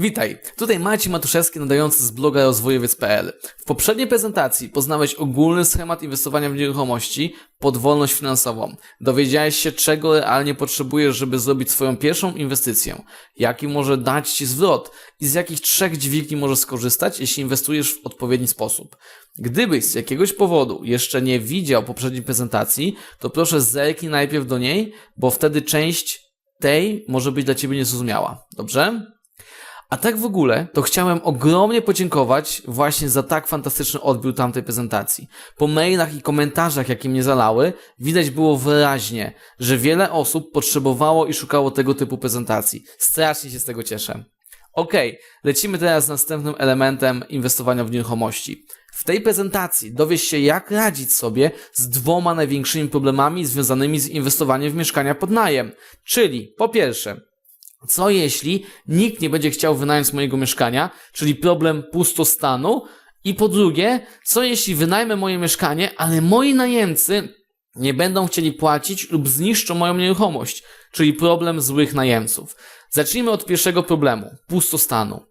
Witaj, tutaj Maciej Matuszewski nadający z bloga rozwojowiec.pl. W poprzedniej prezentacji poznałeś ogólny schemat inwestowania w nieruchomości pod wolność finansową. Dowiedziałeś się, czego realnie potrzebujesz, żeby zrobić swoją pierwszą inwestycję, jaki może dać Ci zwrot i z jakich trzech dźwigni możesz skorzystać, jeśli inwestujesz w odpowiedni sposób. Gdybyś z jakiegoś powodu jeszcze nie widział poprzedniej prezentacji, to proszę zerknij najpierw do niej, bo wtedy część tej może być dla Ciebie niezrozumiała. Dobrze? A tak w ogóle, to chciałem ogromnie podziękować właśnie za tak fantastyczny odbiór tamtej prezentacji. Po mailach i komentarzach, jakie mnie zalały, widać było wyraźnie, że wiele osób potrzebowało i szukało tego typu prezentacji. Strasznie się z tego cieszę. Okej, lecimy teraz z następnym elementem inwestowania w nieruchomości. W tej prezentacji dowiesz się, jak radzić sobie z dwoma największymi problemami związanymi z inwestowaniem w mieszkania pod najem. Czyli, po pierwsze, co jeśli nikt nie będzie chciał wynająć mojego mieszkania, czyli problem pustostanu? I po drugie, co jeśli wynajmę moje mieszkanie, ale moi najemcy nie będą chcieli płacić lub zniszczą moją nieruchomość, czyli problem złych najemców? Zacznijmy od pierwszego problemu pustostanu.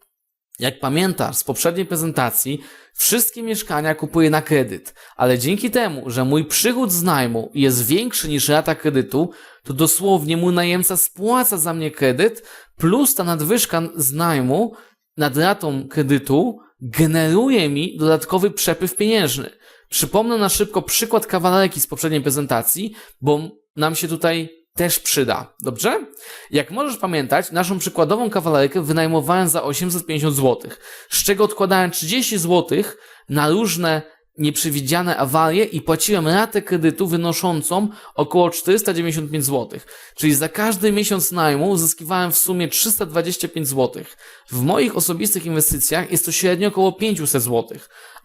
Jak pamiętasz z poprzedniej prezentacji, wszystkie mieszkania kupuję na kredyt, ale dzięki temu, że mój przychód z najmu jest większy niż rata kredytu, to dosłownie mój najemca spłaca za mnie kredyt, plus ta nadwyżka z najmu nad ratą kredytu generuje mi dodatkowy przepływ pieniężny. Przypomnę na szybko przykład kawalerki z poprzedniej prezentacji, bo nam się tutaj też przyda. Dobrze? Jak możesz pamiętać, naszą przykładową kawalerkę wynajmowałem za 850 zł, z czego odkładałem 30 zł na różne nieprzewidziane awarie i płaciłem ratę kredytu wynoszącą około 495 zł. Czyli za każdy miesiąc najmu uzyskiwałem w sumie 325 zł. W moich osobistych inwestycjach jest to średnio około 500 zł,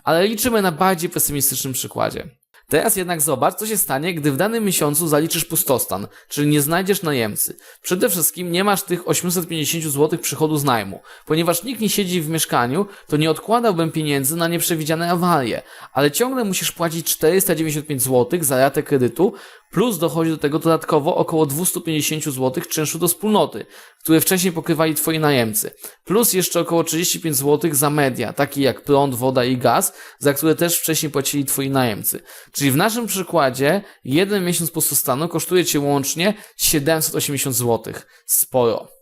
ale liczymy na bardziej pesymistycznym przykładzie. Teraz jednak zobacz, co się stanie, gdy w danym miesiącu zaliczysz pustostan, czyli nie znajdziesz najemcy. Przede wszystkim nie masz tych 850 zł przychodu z najmu. Ponieważ nikt nie siedzi w mieszkaniu, to nie odkładałbym pieniędzy na nieprzewidziane awarie, ale ciągle musisz płacić 495 zł za ratę kredytu, plus dochodzi do tego dodatkowo około 250 zł czynszu do wspólnoty, które wcześniej pokrywali twoi najemcy, plus jeszcze około 35 zł za media, takie jak prąd, woda i gaz, za które też wcześniej płacili twoi najemcy. Czyli w naszym przykładzie jeden miesiąc pustostanu kosztuje cię łącznie 780 zł. Sporo.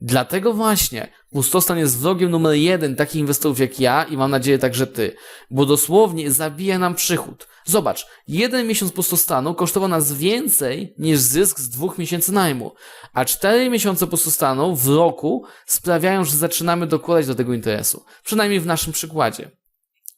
Dlatego właśnie pustostan jest wrogiem numer jeden takich inwestorów jak ja i mam nadzieję także ty, bo dosłownie zabija nam przychód. Zobacz, jeden miesiąc pustostanu kosztował nas więcej niż zysk z dwóch miesięcy najmu, a cztery miesiące pustostanu w roku sprawiają, że zaczynamy dokładać do tego interesu. Przynajmniej w naszym przykładzie.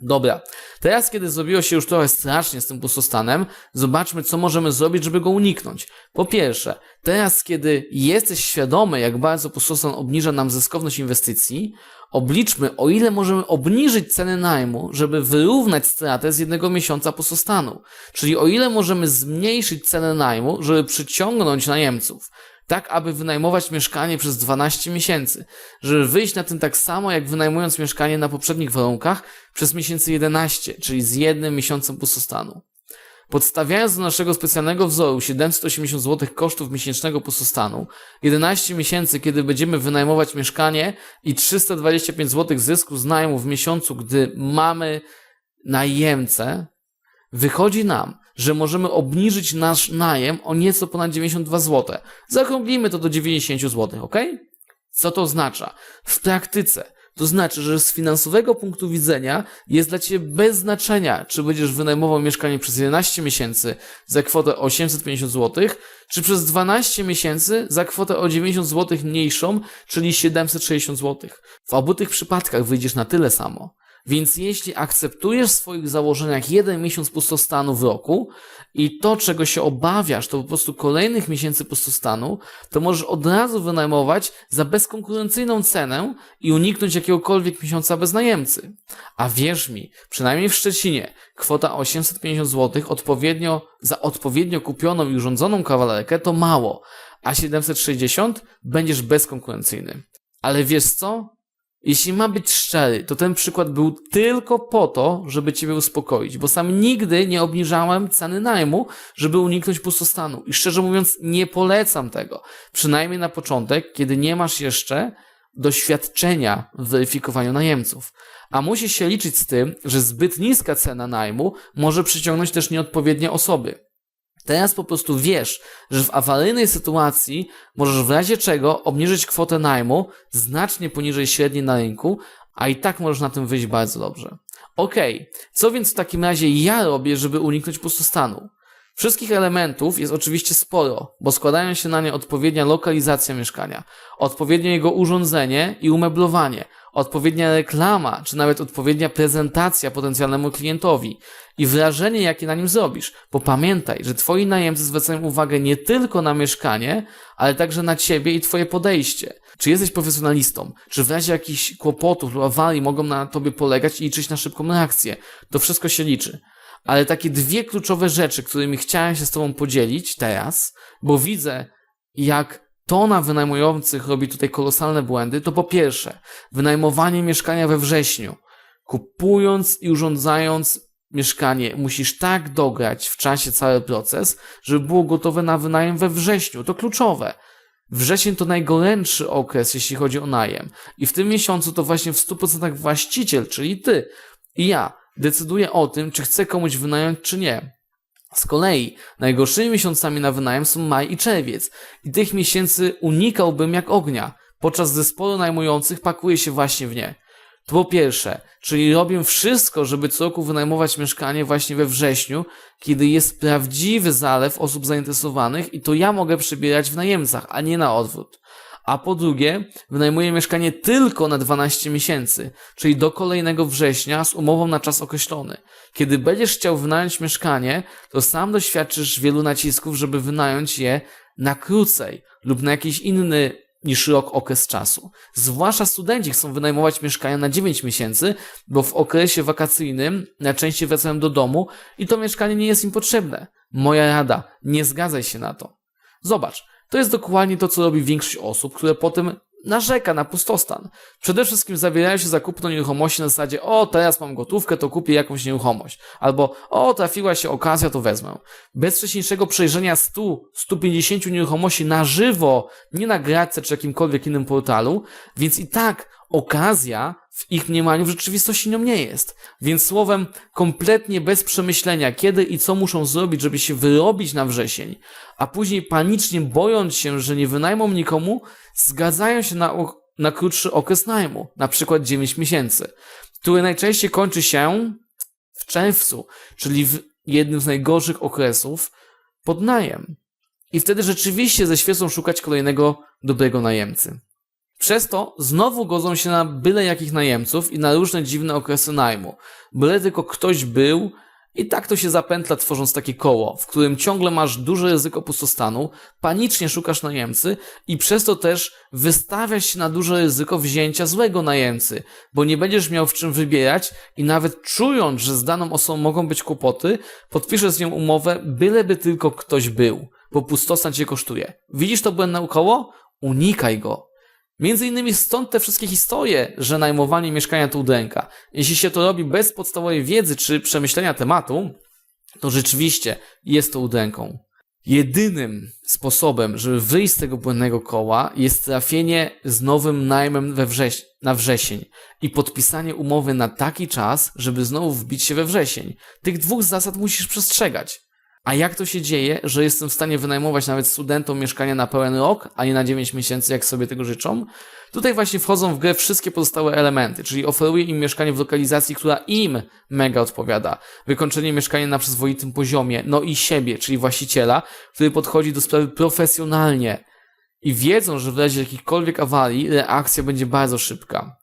Dobra, teraz kiedy zrobiło się już trochę strasznie z tym pustostanem, zobaczmy, co możemy zrobić, żeby go uniknąć. Po pierwsze, teraz kiedy jesteś świadomy, jak bardzo pustostan obniża nam zyskowność inwestycji, obliczmy, o ile możemy obniżyć cenę najmu, żeby wyrównać stratę z jednego miesiąca pustostanu. Czyli o ile możemy zmniejszyć cenę najmu, żeby przyciągnąć najemców tak aby wynajmować mieszkanie przez 12 miesięcy, żeby wyjść na tym tak samo, jak wynajmując mieszkanie na poprzednich warunkach przez miesięcy 11, czyli z jednym miesiącem pustostanu. Podstawiając do naszego specjalnego wzoru 780 zł kosztów miesięcznego pustostanu, 11 miesięcy, kiedy będziemy wynajmować mieszkanie i 325 zł zysku z najmu w miesiącu, gdy mamy najemcę, wychodzi nam, że możemy obniżyć nasz najem o nieco ponad 92 zł. Zaokrąglimy to do 90 zł, ok? Co to oznacza? W praktyce to znaczy, że z finansowego punktu widzenia jest dla Ciebie bez znaczenia, czy będziesz wynajmował mieszkanie przez 11 miesięcy za kwotę 850 zł, czy przez 12 miesięcy za kwotę o 90 zł mniejszą, czyli 760 zł. W obu tych przypadkach wyjdziesz na tyle samo. Więc jeśli akceptujesz w swoich założeniach jeden miesiąc pustostanu w roku i to, czego się obawiasz, to po prostu kolejnych miesięcy pustostanu, to możesz od razu wynajmować za bezkonkurencyjną cenę i uniknąć jakiegokolwiek miesiąca bez najemcy. A wierz mi, przynajmniej w Szczecinie, kwota 850 zł odpowiednio, za odpowiednio kupioną i urządzoną kawalerkę to mało, a 760 będziesz bezkonkurencyjny. Ale wiesz co? Jeśli ma być szczery, to ten przykład był tylko po to, żeby Ciebie uspokoić, bo sam nigdy nie obniżałem ceny najmu, żeby uniknąć pustostanu. I szczerze mówiąc, nie polecam tego. Przynajmniej na początek, kiedy nie masz jeszcze doświadczenia w weryfikowaniu najemców. A musi się liczyć z tym, że zbyt niska cena najmu może przyciągnąć też nieodpowiednie osoby. Teraz po prostu wiesz, że w awaryjnej sytuacji możesz w razie czego obniżyć kwotę najmu znacznie poniżej średniej na rynku, a i tak możesz na tym wyjść bardzo dobrze. Okej, co więc w takim razie ja robię, żeby uniknąć pustostanu? Wszystkich elementów jest oczywiście sporo, bo składają się na nie odpowiednia lokalizacja mieszkania, odpowiednie jego urządzenie i umeblowanie, odpowiednia reklama, czy nawet odpowiednia prezentacja potencjalnemu klientowi i wrażenie, jakie na nim zrobisz. Bo pamiętaj, że twoi najemcy zwracają uwagę nie tylko na mieszkanie, ale także na ciebie i twoje podejście. Czy jesteś profesjonalistą? Czy w razie jakichś kłopotów lub awarii mogą na tobie polegać i liczyć na szybką reakcję? To wszystko się liczy. Ale takie dwie kluczowe rzeczy, którymi chciałem się z Tobą podzielić teraz, bo widzę, jak tona wynajmujących robi tutaj kolosalne błędy, to po pierwsze, wynajmowanie mieszkania we wrześniu. Kupując i urządzając mieszkanie, musisz tak dograć w czasie cały proces, żeby było gotowe na wynajem we wrześniu. To kluczowe. Wrzesień to najgorętszy okres, jeśli chodzi o najem. I w tym miesiącu to właśnie w 100% właściciel, czyli ty i ja, decyduje o tym, czy chce komuś wynająć, czy nie. Z kolei najgorszymi miesiącami na wynajem są maj i czerwiec i tych miesięcy unikałbym jak ognia, podczas gdy sporo najmujących pakuje się właśnie w nie. To po pierwsze, czyli robię wszystko, żeby co roku wynajmować mieszkanie właśnie we wrześniu, kiedy jest prawdziwy zalew osób zainteresowanych i to ja mogę przybierać w najemcach, a nie na odwrót. A po drugie, wynajmuję mieszkanie tylko na 12 miesięcy, czyli do kolejnego września z umową na czas określony. Kiedy będziesz chciał wynająć mieszkanie, to sam doświadczysz wielu nacisków, żeby wynająć je na krócej lub na jakiś inny niż rok okres czasu. Zwłaszcza studenci chcą wynajmować mieszkania na 9 miesięcy, bo w okresie wakacyjnym najczęściej wracają do domu i to mieszkanie nie jest im potrzebne. Moja rada, nie zgadzaj się na to. Zobacz, to jest dokładnie to, co robi większość osób, które potem narzeka na pustostan. Przede wszystkim zawierają się zakupną nieruchomości na zasadzie o, teraz mam gotówkę, to kupię jakąś nieruchomość. Albo o, trafiła się okazja, to wezmę. Bez wcześniejszego przejrzenia 100-150 nieruchomości na żywo, nie na gradce czy jakimkolwiek innym portalu, więc i tak okazja w ich mniemaniu w rzeczywistości nią nie jest. Więc słowem, kompletnie bez przemyślenia, kiedy i co muszą zrobić, żeby się wyrobić na wrzesień, a później panicznie bojąc się, że nie wynajmą nikomu, zgadzają się na, na krótszy okres najmu, na przykład 9 miesięcy, który najczęściej kończy się w czerwcu, czyli w jednym z najgorszych okresów pod najem. I wtedy rzeczywiście ze świecą szukać kolejnego dobrego najemcy. Przez to znowu godzą się na byle jakich najemców i na różne dziwne okresy najmu. Byle tylko ktoś był i tak to się zapętla tworząc takie koło, w którym ciągle masz duże ryzyko pustostanu, panicznie szukasz najemcy i przez to też wystawiasz się na duże ryzyko wzięcia złego najemcy, bo nie będziesz miał w czym wybierać i nawet czując, że z daną osobą mogą być kłopoty, podpiszesz z nią umowę, byleby tylko ktoś był, bo pustostan cię kosztuje. Widzisz to błędne koło? Unikaj go. Między innymi stąd te wszystkie historie, że najmowanie mieszkania to udręka. Jeśli się to robi bez podstawowej wiedzy czy przemyślenia tematu, to rzeczywiście jest to udręką. Jedynym sposobem, żeby wyjść z tego błędnego koła jest trafienie z nowym najmem we wrześ na wrzesień i podpisanie umowy na taki czas, żeby znowu wbić się we wrzesień. Tych dwóch zasad musisz przestrzegać. A jak to się dzieje, że jestem w stanie wynajmować nawet studentom mieszkanie na pełen rok, a nie na 9 miesięcy, jak sobie tego życzą? Tutaj właśnie wchodzą w grę wszystkie pozostałe elementy, czyli oferuję im mieszkanie w lokalizacji, która im mega odpowiada. Wykończenie mieszkania na przyzwoitym poziomie, no i siebie, czyli właściciela, który podchodzi do sprawy profesjonalnie i wiedzą, że w razie jakichkolwiek awarii reakcja będzie bardzo szybka.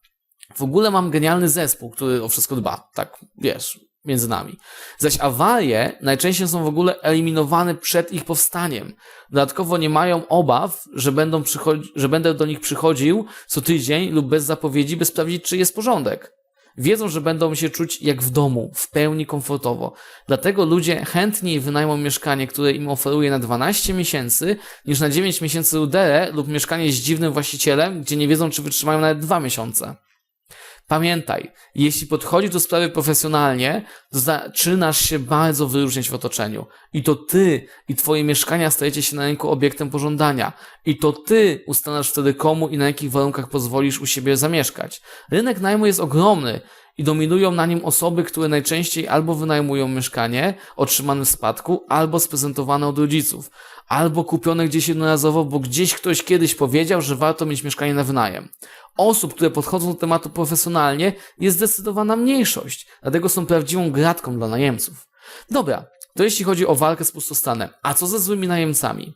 W ogóle mam genialny zespół, który o wszystko dba. Tak, wiesz, między nami. Zaś awarie najczęściej są w ogóle eliminowane przed ich powstaniem. Dodatkowo nie mają obaw, że, będą że będę do nich przychodził co tydzień lub bez zapowiedzi, by sprawdzić, czy jest porządek. Wiedzą, że będą się czuć jak w domu, w pełni komfortowo. Dlatego ludzie chętniej wynajmą mieszkanie, które im oferuje na 12 miesięcy, niż na 9 miesięcy ruderę lub mieszkanie z dziwnym właścicielem, gdzie nie wiedzą, czy wytrzymają nawet 2 miesiące. Pamiętaj, jeśli podchodzisz do sprawy profesjonalnie, zaczynasz się bardzo wyróżniać w otoczeniu. I to ty i twoje mieszkania stajecie się na rynku obiektem pożądania. I to ty ustalasz wtedy komu i na jakich warunkach pozwolisz u siebie zamieszkać. Rynek najmu jest ogromny i dominują na nim osoby, które najczęściej albo wynajmują mieszkanie otrzymane w spadku, albo sprezentowane od rodziców, albo kupione gdzieś jednorazowo, bo gdzieś ktoś kiedyś powiedział, że warto mieć mieszkanie na wynajem. Osób, które podchodzą do tematu profesjonalnie, jest zdecydowana mniejszość, dlatego są prawdziwą gratką dla najemców. Dobra, to jeśli chodzi o walkę z pustostanem. A co ze złymi najemcami?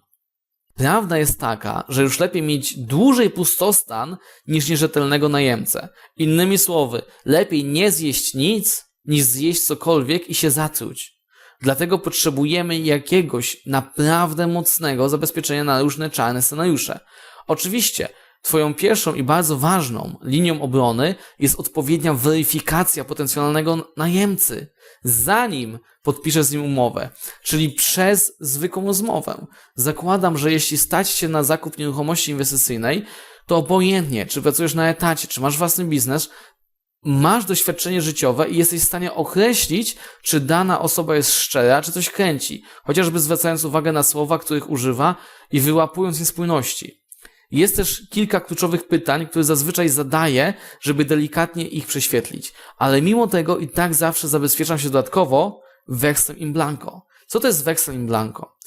Prawda jest taka, że już lepiej mieć dłużej pustostan niż nierzetelnego najemcę. Innymi słowy, lepiej nie zjeść nic, niż zjeść cokolwiek i się zatruć. Dlatego potrzebujemy jakiegoś naprawdę mocnego zabezpieczenia na różne czarne scenariusze. Oczywiście, Twoją pierwszą i bardzo ważną linią obrony jest odpowiednia weryfikacja potencjalnego najemcy, zanim podpiszesz z nim umowę, czyli przez zwykłą rozmowę. Zakładam, że jeśli stać się na zakup nieruchomości inwestycyjnej, to obojętnie, czy pracujesz na etacie, czy masz własny biznes, masz doświadczenie życiowe i jesteś w stanie określić, czy dana osoba jest szczera, czy coś kręci, chociażby zwracając uwagę na słowa, których używa i wyłapując niespójności. Jest też kilka kluczowych pytań, które zazwyczaj zadaję, żeby delikatnie ich prześwietlić, ale mimo tego i tak zawsze zabezpieczam się dodatkowo wekslem in blanco. Co to jest weksel in blanco?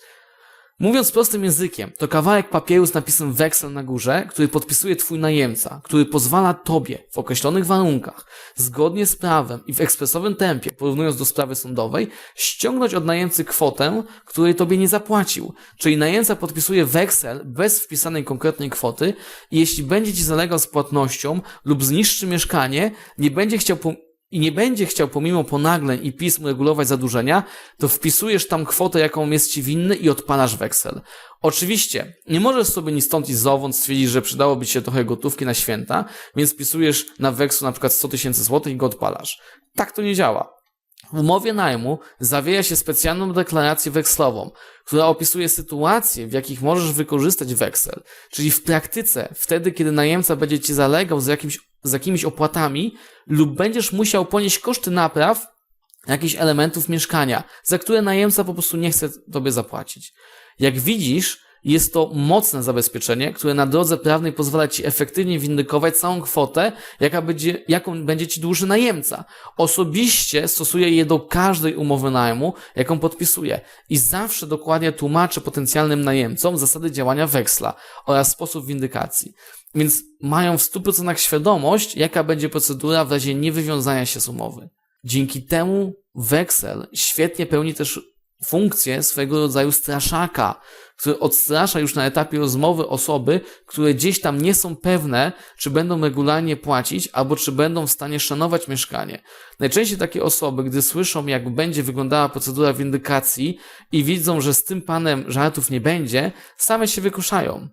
Mówiąc prostym językiem, to kawałek papieru z napisem weksel na górze, który podpisuje twój najemca, który pozwala tobie w określonych warunkach, zgodnie z prawem i w ekspresowym tempie, porównując do sprawy sądowej, ściągnąć od najemcy kwotę, której tobie nie zapłacił. Czyli najemca podpisuje weksel bez wpisanej konkretnej kwoty i jeśli będzie ci zalegał z płatnością lub zniszczy mieszkanie, nie będzie chciał i nie będzie chciał pomimo ponagleń i pism regulować zadłużenia, to wpisujesz tam kwotę, jaką jest ci winny i odpalasz weksel. Oczywiście, nie możesz sobie ni stąd i zowąd stwierdzić, że przydałoby ci się trochę gotówki na święta, więc wpisujesz na weksel na przykład 100 tysięcy złotych i go odpalasz. Tak to nie działa. Umowie najmu zawiera się specjalną deklarację wekslową, która opisuje sytuacje, w jakich możesz wykorzystać weksel. Czyli w praktyce, wtedy, kiedy najemca będzie ci zalegał z, jakimś, z jakimiś opłatami lub będziesz musiał ponieść koszty napraw jakichś elementów mieszkania, za które najemca po prostu nie chce tobie zapłacić. Jak widzisz, jest to mocne zabezpieczenie, które na drodze prawnej pozwala Ci efektywnie windykować całą kwotę, jaka będzie, jaką będzie Ci dłuży najemca. Osobiście stosuję je do każdej umowy najmu, jaką podpisuję i zawsze dokładnie tłumaczę potencjalnym najemcom zasady działania weksla oraz sposób windykacji. Więc mają w 100% świadomość, jaka będzie procedura w razie niewywiązania się z umowy. Dzięki temu weksel świetnie pełni też funkcję swego rodzaju straszaka, który odstrasza już na etapie rozmowy osoby, które gdzieś tam nie są pewne, czy będą regularnie płacić, albo czy będą w stanie szanować mieszkanie. Najczęściej takie osoby, gdy słyszą, jak będzie wyglądała procedura windykacji i widzą, że z tym panem żartów nie będzie, same się wykruszają.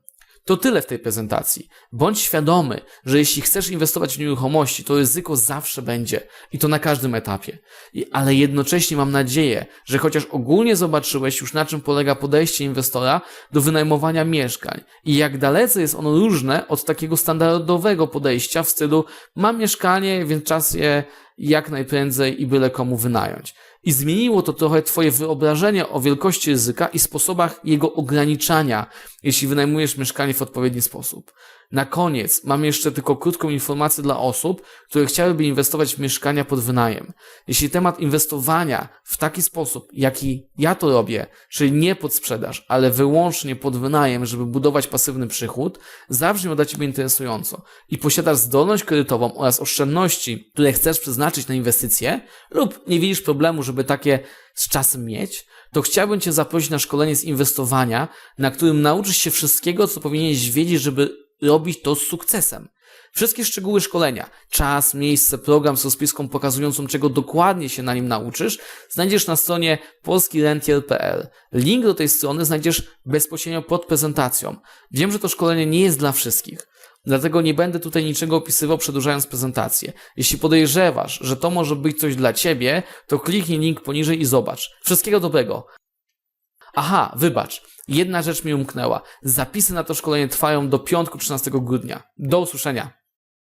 To tyle w tej prezentacji. Bądź świadomy, że jeśli chcesz inwestować w nieruchomości, to ryzyko zawsze będzie i to na każdym etapie. I, ale jednocześnie mam nadzieję, że chociaż ogólnie zobaczyłeś już na czym polega podejście inwestora do wynajmowania mieszkań i jak dalece jest ono różne od takiego standardowego podejścia w stylu mam mieszkanie, więc czas je jak najprędzej i byle komu wynająć. I zmieniło to trochę Twoje wyobrażenie o wielkości ryzyka i sposobach jego ograniczania, jeśli wynajmujesz mieszkanie w odpowiedni sposób. Na koniec mam jeszcze tylko krótką informację dla osób, które chciałyby inwestować w mieszkania pod wynajem. Jeśli temat inwestowania w taki sposób, jaki ja to robię, czyli nie pod sprzedaż, ale wyłącznie pod wynajem, żeby budować pasywny przychód, zabrzmią dla Ciebie interesująco i posiadasz zdolność kredytową oraz oszczędności, które chcesz przeznaczyć na inwestycje lub nie widzisz problemu, żeby takie z czasem mieć, to chciałbym Cię zaprosić na szkolenie z inwestowania, na którym nauczysz się wszystkiego, co powinieneś wiedzieć, żeby robić to z sukcesem. Wszystkie szczegóły szkolenia, czas, miejsce, program z rozpiską pokazującą, czego dokładnie się na nim nauczysz, znajdziesz na stronie polskirentier.pl. Link do tej strony znajdziesz bezpośrednio pod prezentacją. Wiem, że to szkolenie nie jest dla wszystkich. Dlatego nie będę tutaj niczego opisywał, przedłużając prezentację. Jeśli podejrzewasz, że to może być coś dla Ciebie, to kliknij link poniżej i zobacz. Wszystkiego dobrego. Aha, wybacz. Jedna rzecz mi umknęła. Zapisy na to szkolenie trwają do piątku 13 grudnia. Do usłyszenia.